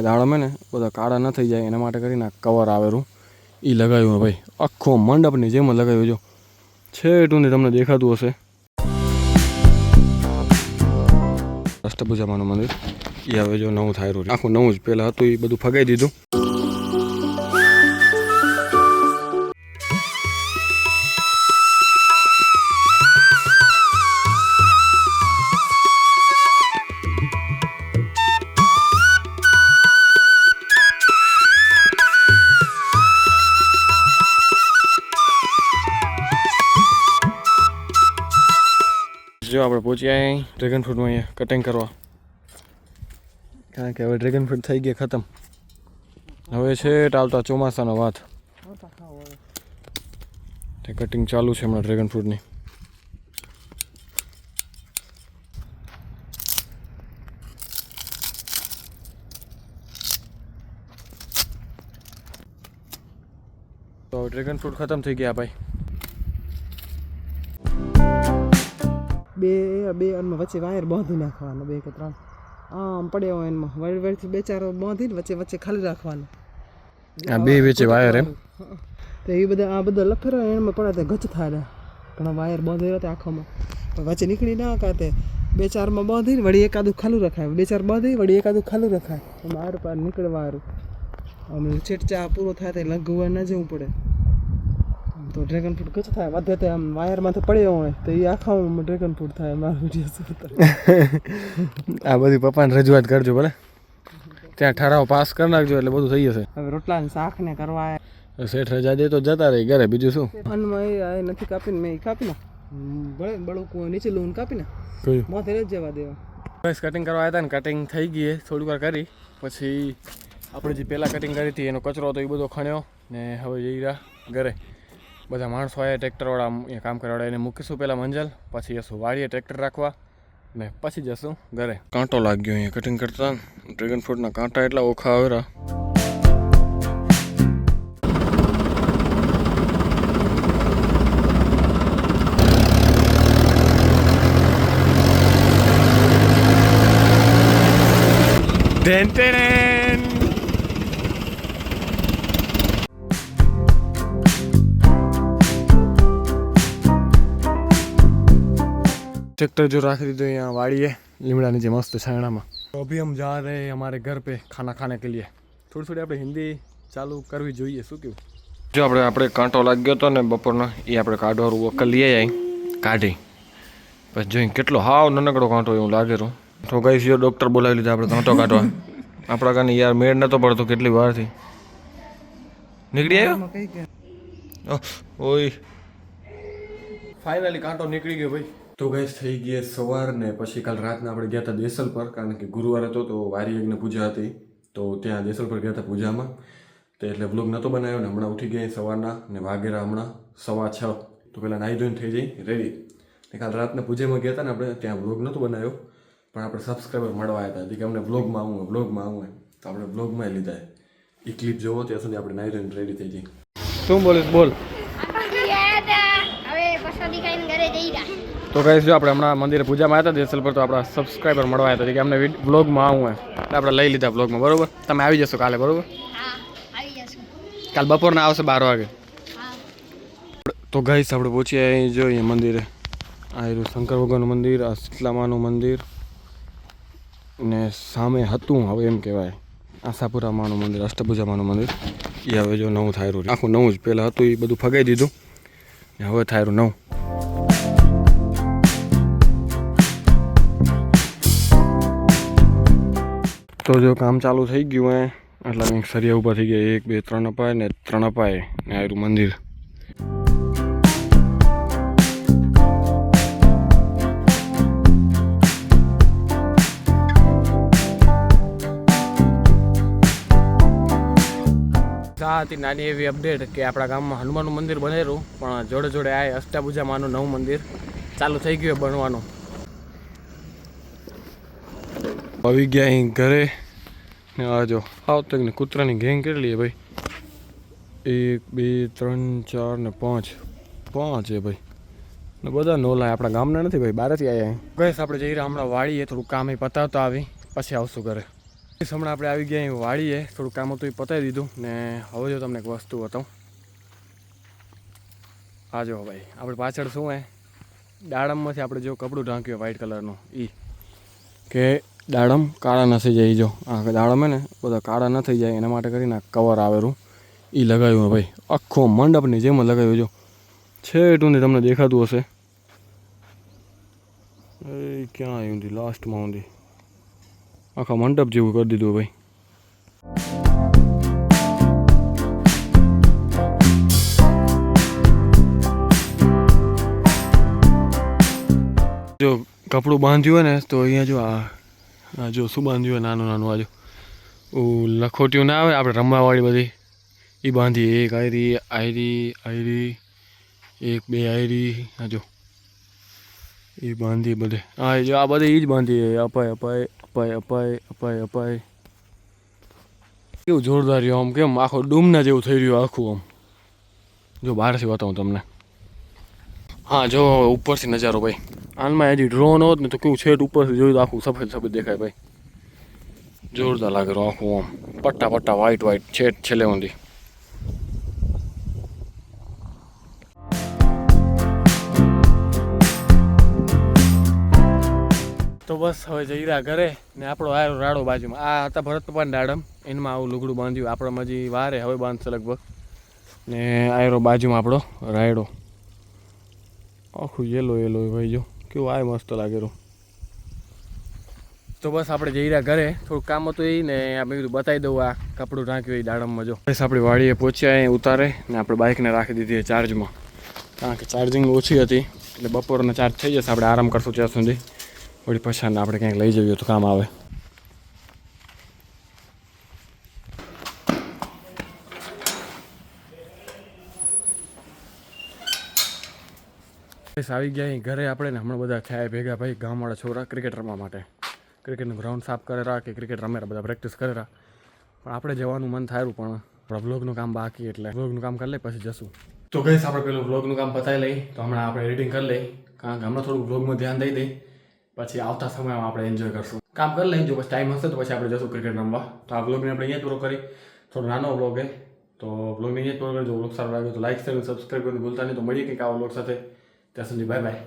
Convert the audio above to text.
દાડમે ને, બધા કાળા ન થઈ જાય, એના માટે કરીને કવર આવેલું. એ લગાવ્યું ભાઈ. આખો મંડપની જેમ લગાવ્યું જો. છેટું ને તમને દેખાતું હશે. અષ્ટભુજામાનું મંદિર. એ હવે જો નવું થાય આખું નવું જ પહેલાં હતું એ બધું ફગાઈ દીધું. જો આપણે પહોંચ્યા ડ્રેગન ફ્રૂટમાં અહીંયા કટિંગ કરવા. કારણ કે હવે ડ્રેગન ફ્રૂટ થઈ ગયા ખતમ. હવે છે આવતા ચોમાસાનો વાત. કટિંગ ચાલુ છે હમણાં ડ્રેગન ફ્રૂટની તો ડ્રેગન ફ્રૂટ ખતમ થઈ ગયા ભાઈ. બે બે અનમાં વચ્ચે વાયર બાંધી નાખવાનો બે કે ત્રણ. આમ પડ્યો હોય એમાં. વળ વળથી બે ચાર બાંધીને વચ્ચે વચ્ચે ખાલી રાખવાનો. આ બે વચ્ચે વાયર એમ? તો એ બધા આ બધા લફેરા એમાં પડે તો ગચ થાય ઘણા વાયર બાંધેલા હતા આંખોમાં. વચ્ચે નીકળી ના કાતે બે ચારમાં બાંધીને વળી એકાદું ખાલું રખાય. બે ચાર બાંધી વળી એકાદું ખાલું રખાય. એમાં આર પાર નીકળવા વારું આમ ચેટચા પૂરો થાય તો લગવા ના જવું પડે. તો ડ્રેગન ફ્રૂટ કચ્છ થાય? વધે તે આમ વાયરમાંથી પડ્યો હોય તો એ આખા ડ્રેગન ફ્રૂટ થાય મારા વીડિયો આ બધી પપ્પાને રજૂઆત કરજો ભલે. ત્યાં ઠરાવ પાસ કરી નાખજો એટલે બધું થઈ જશે. હવે રોટલા ને શાક ને કરવા શેઠ રજા દે તો જતા રહી ઘરે બીજું શું? એ નથી કાપીને મેં કાપી નાખ. ભલે બળુકું નીચે લઉં કાપી નાખ. કયું? માથે જ જવા દેવા. બસ કટિંગ કરવા આવ્યા હતા ને કટિંગ થઈ ગઈ થોડીક વાર કરી. પછી આપણે જે પહેલાં કટિંગ કરી હતી એનો કચરો હતો એ બધો ખણ્યો ને હવે જઈ રહ્યા ઘરે. બધા માણસો આવ્યા ટ્રેક્ટરવાળા અહીંયા કામ કરવાવાળા એને મૂકીશું પહેલાં મંજલ પછી જશું વાડીએ ટ્રેક્ટર રાખવા ને પછી જશું ઘરે. કાંટો લાગ્યો અહીંયા કટિંગ કરતા. ડ્રેગન ફ્રૂટના કાંટા એટલા ઓખા આવેલા Ten, ट्रैक्टर जो रख दी तो यहाँ वाड़ी है લીમડા નીચે મસ્ત છાયણામાં તો અભી હમ જા રહે હૈ હમારે ઘર पे ખાના ખાને કે लिए થોડી થોડી આપણે હિન્દી ચાલુ કરવી જોઈએ શું કેવું જો આપણે આપણે કાંટો લાગ્યો હતો ને બપોરનો એ આપણે કાઢવાનું વકલ લઈ આવી કાઢી પછી જોઈ કેટલો હાવ નાનકડો કાંટો એવું લાગે રહ્યો તો ગઈ જો ડૉક્ટર બોલાવી લીધા આપણે કાંટો કાઢવા આપણા કાને યાર મેળ નતો પડતો કેટલી વારથી નીકળી આવ્યો કઈ કે ઓહ, ઓય ફાઇનલી કાંટો નીકળી ગયો ભાઈ તો ગઈસ થઈ ગઈ સવાર ને પછી કાલ રાતના આપણે ગયા હતા દેસલ પર, કારણ કે ગુરુવાર હતો તો વારી યજ્ઞ પૂજા હતી. તો ત્યાં દેસલ પર ગયા હતા પૂજામાં. તો એટલે બ્લોગ નહોતો બનાવ્યો ને હમણાં ઉઠી ગયા સવારના ને વાગેરા હમણાં સવા છ. તો પહેલાં નાહી ધોઈને થઈ જઈ રેડી ને કાલ રાતના પૂજામાં ગયા હતા ને આપણે, ત્યાં બ્લોગ નહોતો બનાવ્યો. પણ આપણે સબસ્ક્રાઈબર મળવા આવ્યા હતા. કે અમને બ્લોગમાં આવું બ્લોગમાં આવું તો આપણે બ્લોગમાં લીધા. એ ક્લિપ જોવો, ત્યાં સુધી આપણે નાહી ધોઈને રેડી થઈ જઈ શું બોલીશ, બોલ હવે પ્રસાદી ખાઈને ઘરે જઈ રહ્યા તો કહીશ જો આપણે હમણાં મંદિરે પૂજામાં હતા દેસલ પર તો આપણા સબસ્ક્રાઈબર મળવા હતા. કે અમને બ્લોગમાં આવું એટલે આપણે લઈ લીધા બ્લોગમાં બરોબર? તમે આવી જશો કાલે, બરોબર? કાલ બપોરના આવશે બાર વાગે. તો ગઈશ આપણે પહોંચીએ અહીં જોઈએ મંદિરે. આ શંકર ભગવાનનું મંદિર, આ શીતલામાનું મંદિર. ને સામે હતું, હવે એમ કહેવાય. આશાપુરા માનું મંદિર, અષ્ટભુજામાનું મંદિર. એ હવે જો નવું થાય આખું નવું જ પહેલાં હતું એ બધું ફગાઈ દીધું. ને હવે થાય રહ્યું નવું. તો જો કામ ચાલુ થઈ ગયું હે, એટલે કંઈક સરિયા ઊભા થઈ ગયા. એક, બે, ત્રણ અપાય ને ત્રણ અપાય ને આયરું મંદિર. આ હતી નાની એવી અપડેટ કે આપણા ગામમાં હનુમાનનું મંદિર બનેલું, પણ જોડે જોડે આ અષ્ટાભુજામાનું નવું મંદિર ચાલુ થઈ ગયું બનવાનું. આવી ગયા અહીં ઘરે. ને આ જો આવતો ને કૂતરાની ગેંગ કેટલી ભાઈ. એક બે ત્રણ ચાર ને પાંચ. પાંચ છે ભાઈ. ને બધા નોલા આપણા ગામના નથી ભાઈ બારથી આવ્યા ગઈશ આપણે જઈ રહ્યા હમણાં વાળીએ થોડું કામ એ પતાવતા આવી પછી આવશું ઘરે. હમણાં આપણે આવી ગયા અહીં વાળીએ થોડું કામ હતું એ પતાવી દીધું. ને હવે જો તમને એક વસ્તુ બતાવું. આ જો ભાઈ આપણે પાછળ શું હે? દાડમમાંથી આપણે જો કપડું ઢાંક્યું વ્હાઈટ કલરનું એ કે દાડમ કાળા ન થઈ જાય જો. આ દાડમ ને, બધા કાળા ન થઈ જાય, એના માટે કરીને કવર આવેલું. એ લગાવ્યું ભાઈ. આખો મંડપની જેમ લગાવ્યું જો. છેટું તમને દેખાતું હશે. એ ક્યાં આવ્યું હતી લાસ્ટમાં ઊંધી. આખા મંડપ જેવું કરી દીધું ભાઈ. જો કપડું બાંધ્યું હોય ને, તો અહીંયા જો આ જો શું બાંધ્યું હોય, નાનું નાનું આજો. જો ઓ ના આવે, આપણે રમવાવાળી બધી. એ બાંધી, એક આયરી આયરી આયરી, એક બે આયરી. આ જો. એ બાંધી બધે. હા જો, આ બધે એ જ બાંધી અપાય અપાય અપાય અપાય અપાય અપાય. કેવું જોરદાર રહ્યું આમ, કેમ? આખો ડૂમના જેવું થઈ રહ્યું આખું આમ. જો, બહારથી બતાવું તમને. હા, જો, ઉપરથી નજારો ભાઈ. આનમાં હજી ડ્રોન હોત ને તો કેવું છેટ ઉપરથી જોયું તો આખું સફેદ સફેદ દેખાય ભાઈ. જોરદાર લાગે આખું આમ. પટ્ટા પટ્ટા વ્હાઈટ વ્હાઈટ છેટ છેલ્લે ઊંધી તો બસ હવે જઈ રહ્યા ઘરે ને આપણો આયો રાડો બાજુમાં. આ હતા ભરત પપ્પા દાડમ એમાં આવું લુગડું બાંધ્યું. આપણે હજી વારે હવે બાંધશે લગભગ. ને આયરો બાજુમાં આપણો રાયડો. આખું યેલો યેલો ભાઈ જો. કેવું આય મસ્ત લાગેલું. તો બસ આપણે જઈ રહ્યા ઘરે. થોડું કામ હતું એ ને આપણે કીધું બતાવી દઉં આ કપડું રાખ્યું એ દાડમમાં જો. બસ આપણી વાડીએ પહોંચ્યા અહીં ઉતારે ને આપણે બાઇકને રાખી દીધી ચાર્જમાં. કારણ કે ચાર્જિંગ ઓછી હતી એટલે બપોરનો ચાર્જ થઈ જશે આપણે આરામ કરશું ત્યાં સુધી. વળી પછી આપણે ક્યાંક લઈ જઈએ તો કામ આવે. આવી ગયા અહીં ઘરે આપણે ને હમણાં બધા થયા ભેગા ભાઈ ગામવાળા છોકરા ક્રિકેટ રમવા માટે. ક્રિકેટનું ગ્રાઉન્ડ સાફ કરેલા કે ક્રિકેટ રમેરા બધા પ્રેક્ટિસ કરેલા પણ આપણે જવાનું મન થાયું પણ આપણા વ્લોગનું કામ બાકી એટલે વ્લોગનું કામ કરી લઈ પછી જશું. તો ગઈશ આપણે પેલું વ્લોગનું કામ પતાવી લઈ તો હમણાં આપણે એડિટિંગ કરી લઈ કારણ કે હમણાં થોડું વ્લોગમાં ધ્યાન દઈ દઈ પછી આવતા સમયમાં આપણે એન્જોય કરશું. કામ કરી લઈ જો પછી ટાઈમ હશે તો પછી આપણે જશું ક્રિકેટ રમવા. તો આ વ્લોગને આપણે અહીંયા પૂરો કરી. થોડો નાનો વ્લોગ હે. તો વ્લોગને અહીંયા પૂરો કરી. જો વ્લોગ સારો લાગ્યો તો લાઈક શેર સબસ્ક્રાઈબ કરીને ભૂલતા નહીં. તો મળીએ કંઈક આ વ્લોગ સાથે. ત્યાં સુધી બાય બાય